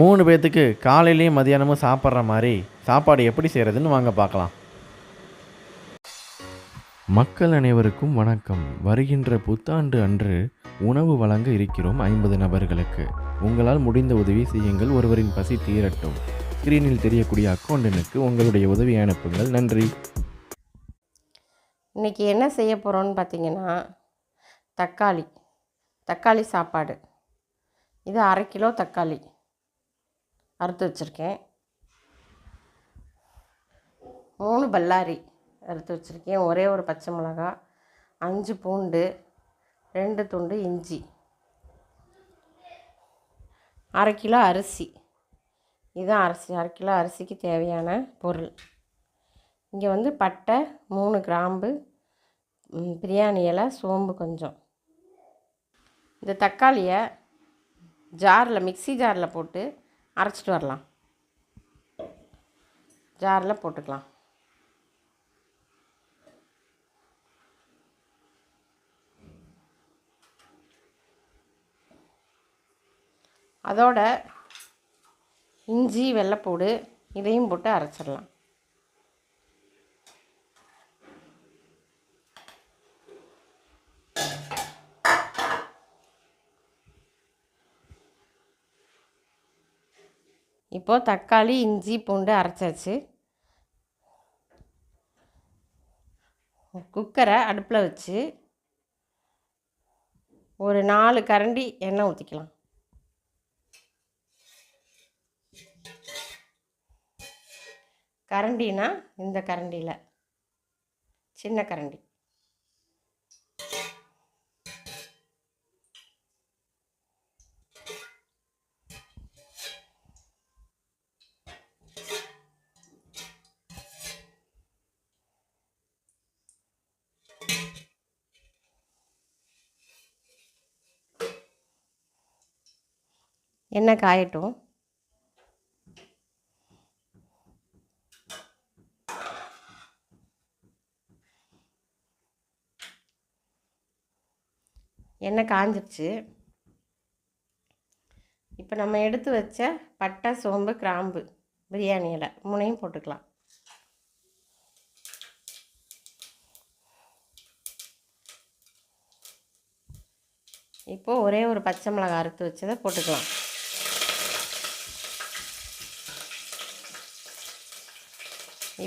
மூணு பேர்த்துக்கு காலையிலையும் மதியானமும் சாப்பிட்ற மாதிரி சாப்பாடு எப்படி செய்கிறதுன்னு வாங்க பார்க்கலாம். மக்கள் அனைவருக்கும் வணக்கம். வருகின்ற புத்தாண்டு அன்று உணவு வழங்க இருக்கிறோம் ஐம்பது நபர்களுக்கு. உங்களால் முடிந்த உதவி செய்யுங்கள். ஒருவரின் பசி தீரட்டும். ஸ்க்ரீனில் தெரியக்கூடிய அக்கௌண்ட் எண்ணுக்கு உங்களுடைய உதவி அனுப்புங்கள். நன்றி. இன்றைக்கி என்ன செய்ய போகிறோன்னு பார்த்தீங்கன்னா தக்காளி. தக்காளி சாப்பாடு. இது அரை கிலோ தக்காளி. அறுத்து வச்சுருக்கேன். மூணு பல்லாரி அறுத்து வச்சுருக்கேன். ஒரே ஒரு பச்சை மிளகா அஞ்சு பூண்டு ரெண்டு துண்டு இஞ்சி அரை கிலோ அரிசி. இதுதான் அரிசி அரை கிலோ அரிசிக்கு தேவையான பொருள். இங்கே வந்து பட்டை மூணு கிராம்பு பிரியாணி இலை சோம்பு கொஞ்சம். இந்த தக்காளியை ஜாரில் மிக்ஸி ஜாரில் போட்டு அரைச்சிட்டு வரலாம். ஜாரில் போட்டுக்கலாம். அதோட இஞ்சி வெள்ளைப்பூடு இதையும் போட்டு அரைச்சிடலாம். இப்போது தக்காளி இஞ்சி பூண்டு அரைச்சாச்சு. குக்கரை அடுப்பில் வச்சு ஒரு நாலு கரண்டி எண்ணெய் ஊற்றிக்கலாம். கரண்டினா இந்த கரண்டியில் சின்ன கரண்டி. எண்ணெய் காயட்டும். எண்ணெய் காஞ்சிருச்சு. இப்போ நம்ம எடுத்து வச்ச பட்டை சோம்பு கிராம்பு பிரியாணியில் மூணையும் போட்டுக்கலாம். இப்போது ஒரே ஒரு பச்சை மிளகாய் அறுத்து வச்சதை போட்டுக்கலாம்.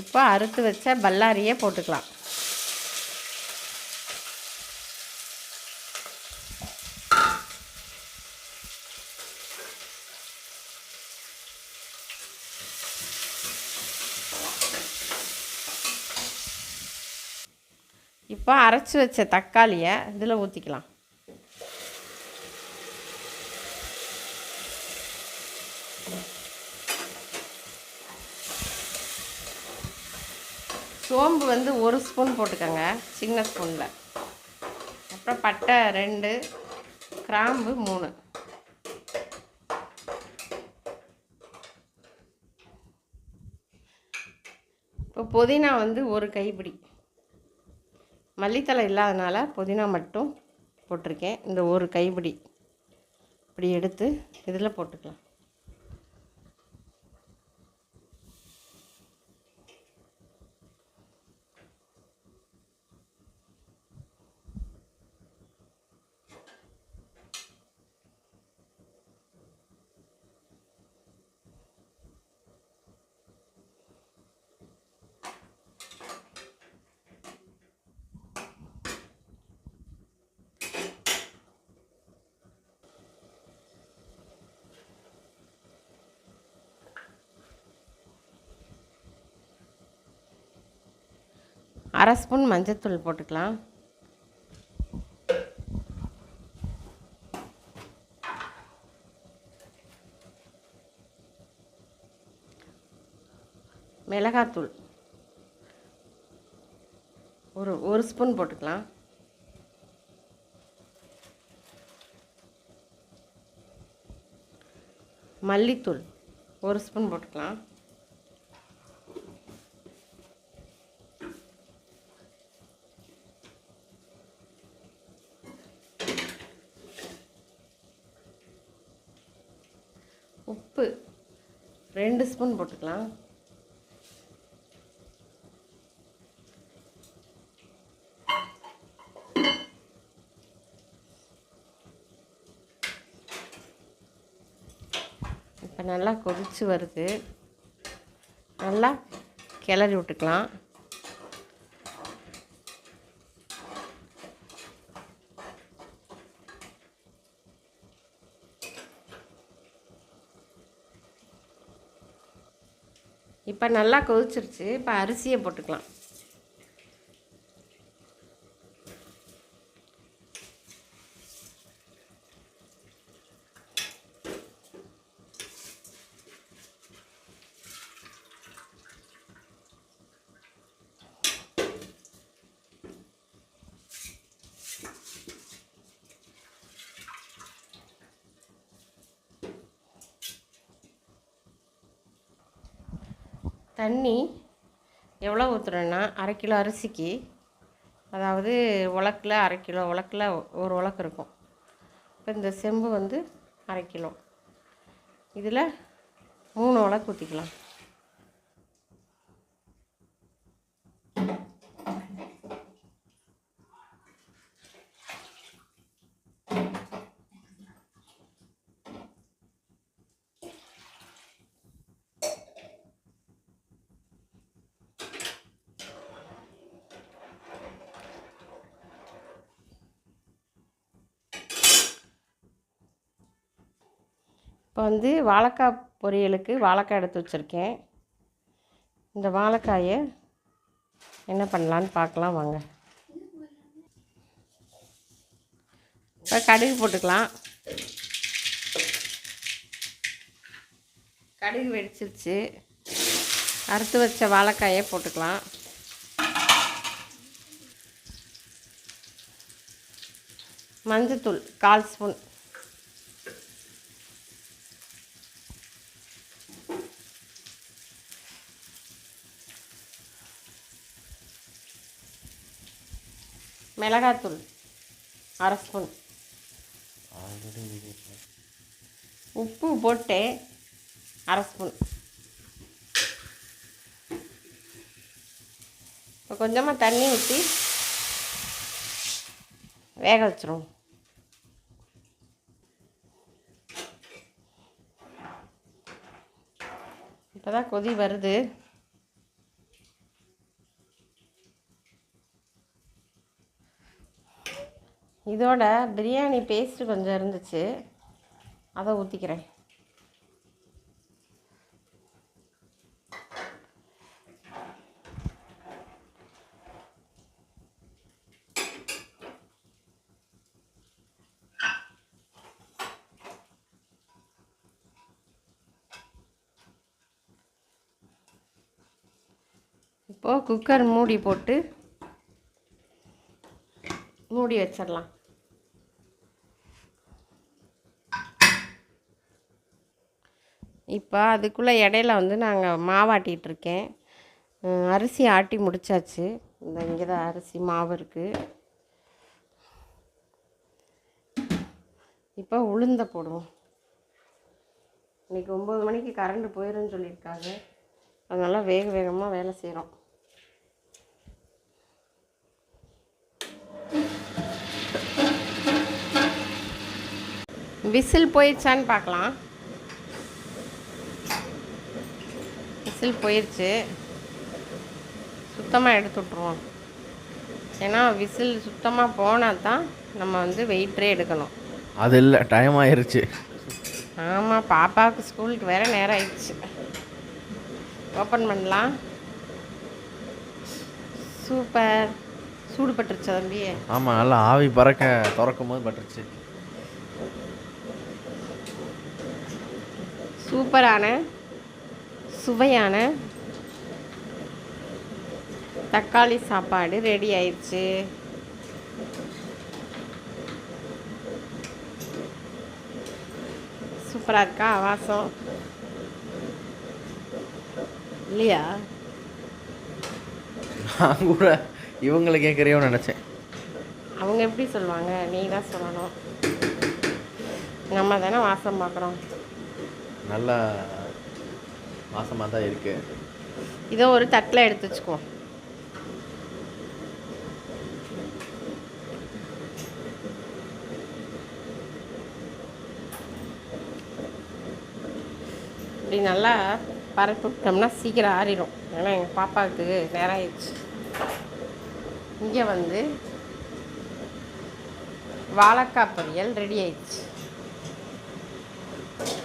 இப்போ அறுத்து வச்ச பல்லாரியை போட்டுக்கலாம். இப்போ அரைச்சி வச்ச தக்காளியை இதில் ஊற்றிக்கலாம் சோம்பு வந்து ஒரு ஸ்பூன் போட்டுக்கோங்க சின்ன ஸ்பூனில். அப்புறம் பட்டை ரெண்டு கிராம்பு மூணு. இப்போ புதினா வந்து ஒரு கைப்பிடி. மல்லித்தலை இல்லாதனால புதினா மட்டும் போட்டிருக்கேன். இந்த ஒரு கைப்பிடி. இப்படி எடுத்து இதில் போட்டுக்கலாம். அரை ஸ்பூன் மஞ்சத்தூள் போட்டுக்கலாம். மிளகாத்தூள். ஒரு ஒரு ஸ்பூன் போட்டுக்கலாம். மல்லித்தூள் ஒரு ஸ்பூன் போட்டுக்கலாம். உப்பு ரெண்டு ஸ்பூன் போட்டுக்கலாம். இப்போ நல்லா கொதிச்சு வருது. நல்லா கிளறி விட்டுக்கலாம். இப்போ நல்லா கொதிச்சிருச்சு. இப்போ அரிசியை போட்டுக்கலாம். தண்ணி எவ்வளோ ஊற்றுறேன்னா அரை கிலோ அரிசிக்கு அதாவது உலக்கில் அரை கிலோ உலக்கில் ஒரு உலக்கு இருக்கும். இப்போ இந்த செம்பு வந்து அரை கிலோ. இதில் மூணு உலக்கு ஊற்றிக்கலாம் இப்போ வந்து வாழைக்காய் பொரியலுக்கு வாழைக்காய் எடுத்து வச்சுருக்கேன். இந்த வாழைக்காயை என்ன பண்ணலான்னு பார்க்கலாம் வாங்க. இப்போ கடுகு போட்டுக்கலாம். கடுகு வெடிச்சிருச்சு. அறுத்து வச்ச வாழைக்காயை போட்டுக்கலாம். மஞ்சத்தூள் கால் ஸ்பூன். மிளகாத்தூள் அரை ஸ்பூன். உப்பு போட்டு அரை ஸ்பூன். இப்போ கொஞ்சமாக தண்ணி ஊற்றி வேக வச்சிருவோம். இப்போ தான் கொதி வருது. இதோட பிரியாணி பேஸ்ட்டு கொஞ்சம் இருந்துச்சு. அதை ஊற்றிக்கிறேன் இப்போது குக்கர் மூடி போட்டு மூடி வச்சிடலாம். இப்போ அதுக்குள்ளே இடையில வந்து நாங்கள் மாவாட்டிகிட்ருக்கேன் அரிசி ஆட்டி முடிச்சாச்சு. இந்த இங்கே தான் அரிசி மாவு இருக்குது இப்போ உளுந்த போடுவோம். இன்றைக்கி ஒம்பது மணிக்கு கரண்ட்டு போயிடும்னு சொல்லியிருக்காங்க. அதனால் வேக வேகமாக வேலை செய்கிறோம் விசில் போயிடுச்சான்னு பார்க்கலாம். விசில் போயிடுச்சு. சுத்தமாக எடுத்து விட்ருவோம் ஏன்னா விசில் சுத்தமாக போனால் தான் நம்ம வந்து வெயிட்ரே எடுக்கணும். அது இல்லை டைம் ஆயிருச்சு. ஆமாம் பாப்பாவுக்கு ஸ்கூலுக்கு வேறு நேரம் ஆயிடுச்சு. ஓப்பன் பண்ணலாம். சூப்பர் சூடு பட்டுருச்சா தம்பி? ஆமாம் நல்லா ஆவி பறக்க திறக்கும் போது பட்டுருச்சு. சூப்பரான சுவையான தக்காளி சாப்பாடு ரெடி ஆயிடுச்சு. சூப்பராக இருக்கா வாசம்? இல்லையா? நான் கூட இவங்களை கேட்குறியோ நினச்சேன். அவங்க எப்படி சொல்லுவாங்க? நீ தான் சொல்லணும். நம்ம தானே வாசம் பார்க்குறோம் நல்லா வாசமாக தான் இருக்குது இதை ஒரு தட்டில் எடுத்து வச்சுக்குவோம் இப்படி நல்லா பரப்பி விட்டோம்னா சீக்கிரம் ஆறிடும். ஏன்னா எங்கள் பாப்பாவுக்கு நேரம் ஆயிடுச்சு இங்கே வந்து வாழைக்காய் பொரியல் ரெடி ஆயிடுச்சு.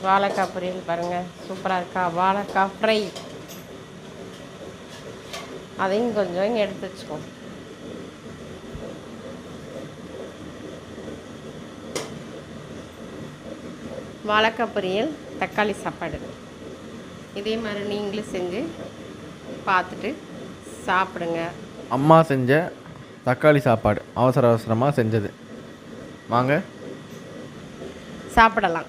வாழைக்காய் பொரியல் பாருங்கள் சூப்பராக இருக்கா? வாழைக்காய் ஃப்ரை. அதையும் கொஞ்சம் இங்கே எடுத்து வச்சுக்கோம் வாழைக்காய் பொரியல் தக்காளி சாப்பாடு. இதே மாதிரி நீங்களும் செஞ்சு பார்த்துட்டு சாப்பிடுங்க. அம்மா செஞ்ச தக்காளி சாப்பாடு அவசர அவசரமாக செஞ்சது. வாங்க. சாப்பிடலாம்.